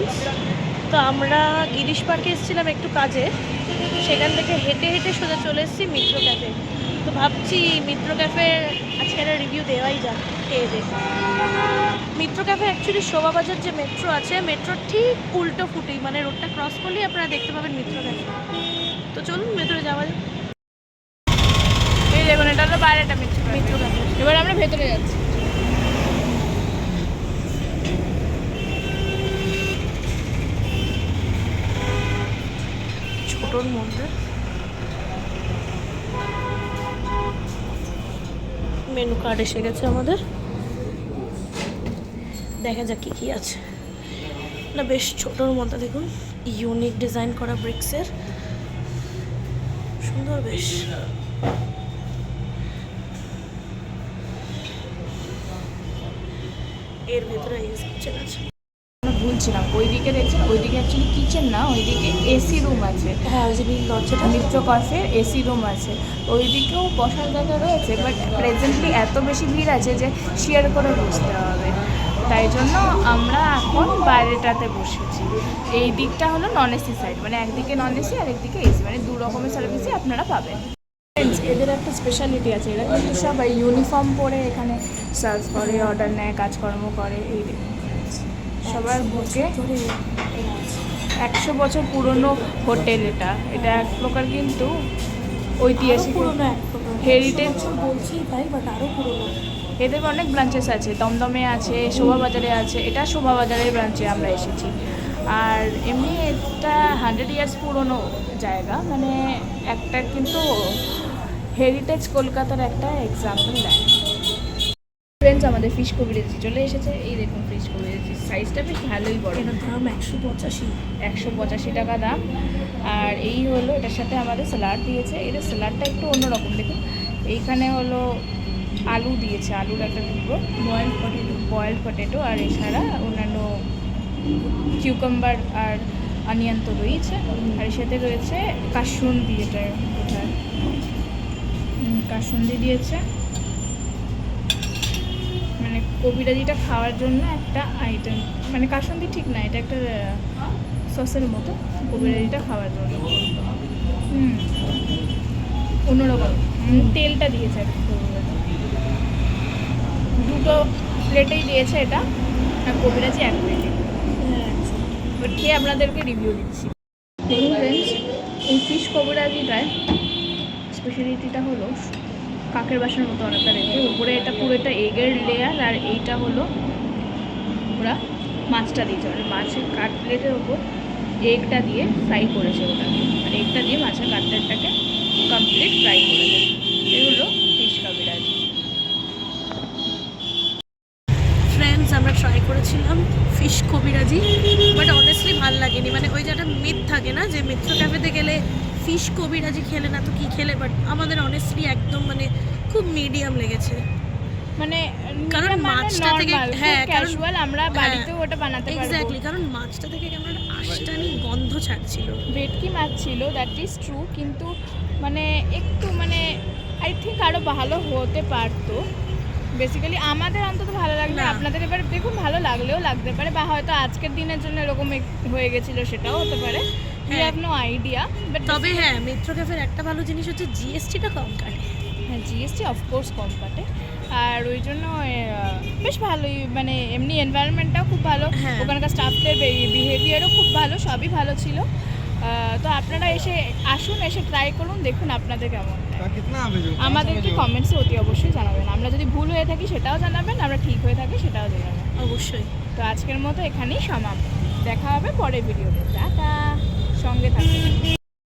Friends তো আমরা গিরিশ পার্কে এসেছিলাম একটু কাজে। সেখান থেকে হেঁটে হেঁটে সোজা চলে এসেছি মিত্র ক্যাফে। তো ভাবছি মিত্র ক্যাফে আজকে একটা রিভিউ দেওয়াই যাক খেয়ে দে মিত্র ক্যাফে অ্যাকচুয়ালি শোভাবাজার যে মেট্রো আছে মেট্রোর ঠিক উল্টো ফুটেই মানে রোডটা ক্রস করলেই আপনারা দেখতে পাবেন মিত্র ক্যাফে। তো চলুন ভেতরে যাওয়া যাক। এই দেখুন এটা হলো বাইরেটা মিত্র ক্যাফে। এবার আমরা ভেতরে যাচ্ছি। ছোটোর মধ্যে। মেনু কার্ড এসে গেছে আমাদের। দেখা যাক কি কি আছে। না, বেশ ছোটোর মধ্যে দেখুন ইউনিক ডিজাইন করা ব্রিক্সের সুন্দর বেশ। এর ভেতরে ইউজ আমরা ভুলছিলাম। ওইদিকে দেখছেন ওইদিকে অ্যাকচুয়ালি কিচেন না ওইদিকে এসি রুম আছে। হ্যাঁ ওই যে মিত্র কফের এসি রুম আছে। ওইদিকেও বসার জায়গা রয়েছে বাট প্রেজেন্টলি এত বেশি ভিড় আছে যে শেয়ার করে বুঝতে হবে। তাই জন্য আমরা এখন বাইরেটাতে বসেছি। এই দিকটা হলো নন এসি সাইড মানে একদিকে নন এসি আর একদিকে এসি মানে দু রকমের সার্ভিসই আপনারা পাবেন। এদের একটা স্পেশালিটি আছে এরা কিন্তু সবাই ইউনিফর্ম পরে এখানে সার্ভ করে অর্ডার নেয় কাজকর্ম করে এই। সবার বুকে একশো বছর পুরনো হোটেল এটা। এটা এক প্রকার কিন্তু ঐতিহাসিক। পুরোনো হেরিটেজ বলছি তাই বাট আরও পুরোনো। এদের অনেক ব্রাঞ্চেস আছে দমদমে আছে শোভাবাজারে আছে এটা শোভাবাজারের ব্রাঞ্চে আমরা এসেছি। আর এমনি এটা হান্ড্রেড ইয়ার্স পুরনো জায়গা মানে একটা কিন্তু হেরিটেজ কলকাতার একটা এক্সাম্পল দেয়। ফ্রেন্ডস আমাদের ফিশ কবিরেজি চলে এসেছে। এই দেখুন ফিশ কবিরেজি সাইজটা বেশ ভালোই বড়। এটার দাম একশো পঁচাশি। একশো পঁচাশি টাকা দাম। আর এই হলো এটার সাথে আমাদের স্যালাড দিয়েছে। এটা স্যালাডটা একটু অন্যরকম দেখুন। এইখানে হলো আলু দিয়েছে আলুর একটা টুকরো। বয়েলড পটেটো বয়েলড পটেটো আর এছাড়া অন্যান্য কিউকাম্বার আর অনিয়ন তো রয়েছে। আর এর সাথে রয়েছে কাসুন্দি এটা কোথায় কাসুন্দি দিয়েছে। কবিরাজিটা খাওয়ার জন্য একটা আইটেম মানে কাসুন্দি ঠিক না, এটা একটা সসের মতো কবিরাজিটা খাওয়ার জন্য। হুম। অন্যরকম। তেলটা দিয়েছে। দুটো প্লেটেই দিয়েছে এটা, আর কবিরাজি এক প্লেটে এবার খেয়ে আপনাদেরকে রিভিউ দিচ্ছি। এই ফিশ কবিরাজিটায় স্পেশালিটিটা হলো কাকের বাসার মতো অনেকটা রেখে উপরে এটা পুরো এটা এগের লেয়ার আর এইটা হলো ওরা মাছটা দিয়েছে। মানে মাছের কাটলেটের ওপর এগটা দিয়ে ফ্রাই করেছে ওটাকে। আর এগটা দিয়ে মাছের কাটলেটটাকে কমপ্লিট ফ্রাই করেছে। এগুলো ফিশ কাবিরাজি ফ্রেন্ডস আমরা ট্রাই করেছিলাম ফিশ কবিরাজি বাট অনেস্টলি ভালো লাগেনি। মানে ওই যে একটা মিথ থাকে না, যে মিত্র ক্যাফেতে গেলে ফিশ কবিরাজি খেলে না তো কি খেলে? বাট আমাদের অনেস্টলি একদম মানে খুব মিডিয়াম লেগেছে। মানে কারণ মাছটা থেকে- হ্যাঁ, ক্যাজুয়াল আমরা হ্যাঁ, বাড়িতেও ওটা বানাতে পারব। এক্স্যাক্টলি কারণ মাছটা থেকে কেমন একটা আষ্টানি গন্ধ ছাড়ছিল। ভেটকি মাছ ছিল দ্যাট ইজ ট্রু কিন্তু মানে একটু মানে আই থিঙ্ক আরও ভালো হতে পারতো। বেসিক্যালি আমাদের অন্তত ভালো লাগবে না। আপনাদের এবার দেখুন ভালো লাগলেও লাগতে পারে বা হয়তো আজকের দিনের জন্য এরকম হয়ে গেছিল সেটাও হতে পারে। We have no idea but তবে হ্যাঁ মিত্র ক্যাফের একটা ভালো জিনিস হচ্ছে জিএসটিটা কম কাটে। হ্যাঁ জিএসটি অফকোর্স কম কাটে। আর ওই জন্য বেশ ভালোই মানে এমনি এনভায়রনমেন্টটাও খুব ভালো। হ্যাঁ। ওখানকার স্টাফদের বিহেভিয়ারও খুব ভালো সবই ভালো ছিল। তো আপনারা এসে আসুন এসে ট্রাই করুন দেখুন আপনাদের কেমন আমাদেরকে কমেন্টসে অতি অবশ্যই জানাবেন। আমরা যদি ভুল হয়ে থাকি সেটাও জানাবেন। আমরা ঠিক হয়ে থাকি সেটাও জানাবেন। অবশ্যই। তো আজকের মতো এখানেই সমাপ্ত। দেখা হবে পরের ভিডিওতে টাটা! সঙ্গে থাকবেন